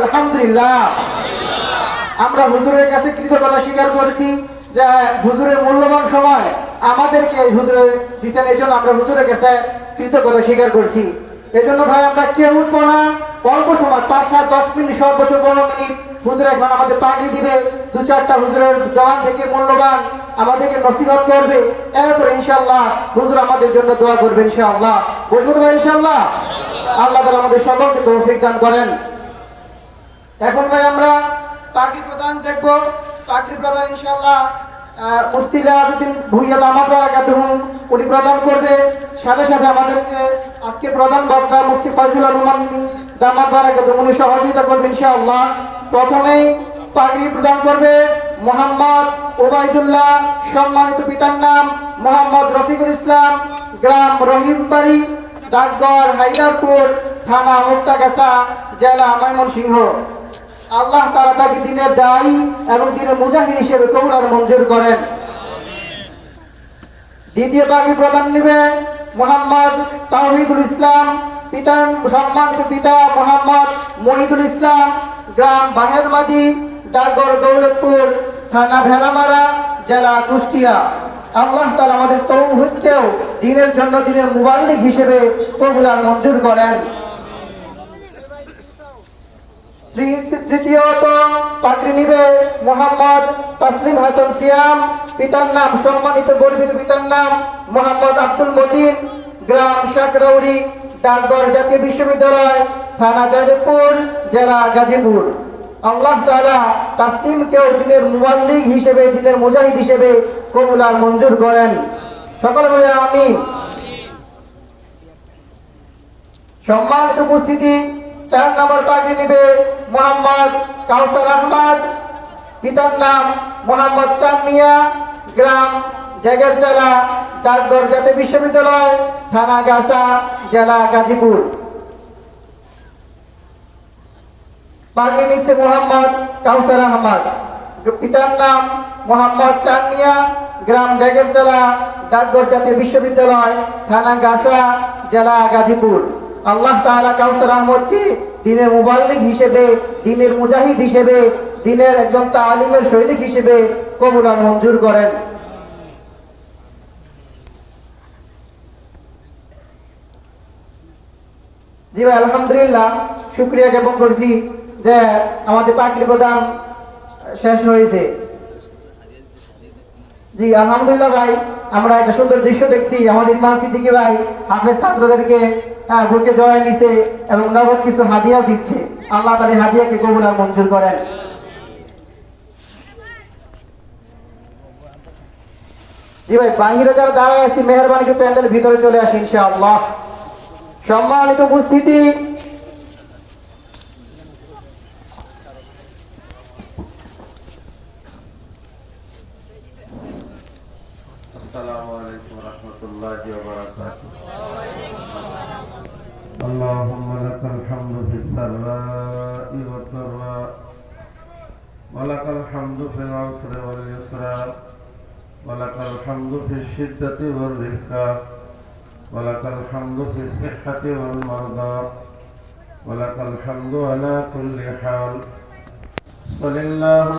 আলহামদুলিল্লাহ। আমরা হুজুরের কাছে কৃতজ্ঞতা স্বীকার করেছি যে হুজুরের মূল্যবান সময় আমাদেরকে হুজুরে দিচ্ছেন এই জন্য আমরা হুজুরের কাছে কৃতজ্ঞতা স্বীকার করছি। এই জন্য ভাই, আমরা কেউ উঠবো না, অল্প সময়, পাঁচ সাত দশ মিনিট সর্বোচ্চ পনেরো মিনিট আমাদের পাগড়ি দিবে, দু চারটা হুজুরের জবান থেকে মূল্যবান আমাদেরকে নসিবত করবে, এরপর ইনশাল্লাহ হুজুর আমাদের জন্য দোয়া করবে বলব তো ভাই, ইনশাআল্লাহ? আল্লাহ তালা আমাদের সকলকে তৌফিক দান করেন। এখন ভাই আমরা পাখি প্রধান দেখব। পাখি প্রধান আমার দ্বারা উনি প্রদান করবে। সাথে সাথে আমাদেরকে আজকে প্রধান দামার দ্বারা সহযোগিতা প্রথমেই প্রদান করবে মোহাম্মদ ওবায়দুল্লাহ, সম্মানিত পিতার নাম মোহাম্মদ রফিকুল ইসলাম, গ্রাম রহিমবাড়ি, ডাকঘর হাইদারপুর থানা মুক্তাগাছা, জেলা ময়মনসিংহ। আল্লাহ তারা তাকে দিনের দায়ী এবং দিনের মুজাহিদ হিসেবে আর মঞ্জুর করেন। দ্বিতীয় বাকি প্রধান নেবে মোহাম্মদ তাহিদুল ইসলাম পিতার সম্মানিত পিতা মোহাম্মদ মহিদুল ইসলাম, গ্রাম বাহেরমাদি, ডাকঘর দৌলতপুর, থানা ভেড়ামারা, জেলা কুষ্টিয়া। আল্লাহ তালা আমাদের তরুণ তৌহিদকেও দিনের জন্য দিনের মুবাল্লিক হিসেবে কবুল আর মঞ্জুর করেন। তৃতীয়ত পাত্রী নিবে মোহাম্মদ তাসলিম হাসান সিয়াম। পিতার নাম, সম্মানিত গর্বিত পিতার নাম মোহাম্মদ আব্দুল মতিন। গ্রাম শাকরাউরি ডাকঘর জাতীয় বিশ্ববিদ্যালয়, থানা যাদবপুর, জেলা গাজীপুর। আল্লাহ তাআলা তাসলিমকেও দিনের মুবাল্লিক হিসেবে, দিনের মুজাহিদ হিসেবে কবুল মঞ্জুর করেন। সকল বলে আমি সম্মানিত উপস্থিতি চার নম্বর পাগড়ি নিবে মোহাম্মদ কাউসার আহমদ। পিতার নাম মোহাম্মদ চান মিয়া গ্রাম জেগের জেলা ডাকঘর জাতীয় বিশ্ববিদ্যালয়, থানা গাছা, জেলা গাজীপুর। পাগড়ি নিচ্ছে মোহাম্মদ কাউসার আহমদ। পিতার নাম মোহাম্মদ চান মিয়া গ্রাম জেগের জেলা ডাকঘর জাতীয় বিশ্ববিদ্যালয়, থানা গাছা, জেলা গাজীপুর। আল্লাহ তাআলা দিনের মুবাল্লিক হিসেবে, দিনের মুজাহিদ হিসেবে, দিনের একজন তালিমের সৈনিক হিসেবে কবুল মঞ্জুর করেন। জি ভাই, আলহামদুলিল্লাহ, শুক্রিয়া জ্ঞাপন করছি যে আমাদের পাখির প্রদান শেষ হয়েছে। জি, আলহামদুলিল্লাহ ভাই, আমরা একটা সুন্দর দৃশ্য দেখছি। আমাদের ইমাম সিদ্দিকি ভাই, হাফেজ ছাত্রদেরকে হ্যাঁ, ভোটকে জয় নিছে এবং নগদ কিছু হাদিয়াও দিচ্ছে। আল্লাহ তাদের হাদিয়াকে কবুল আর মঞ্জুর করেন। জি ভাই বাহিরে যারা দাঁড়ায় আসছি প্যান্ডেল ভিতরে চলে আসি ইনশাআল্লাহ। সম্মানিত উপস্থিতি। السلام عليكم ورحمة الله وبركاته. اللهم لك الحمد في السراء والضراء ولك الحمد في العسر واليسرى ولك الحمد في الشدة والرفقة ولك الحمد في الصحة والمرضى ولك الحمد على كل حال. صل الله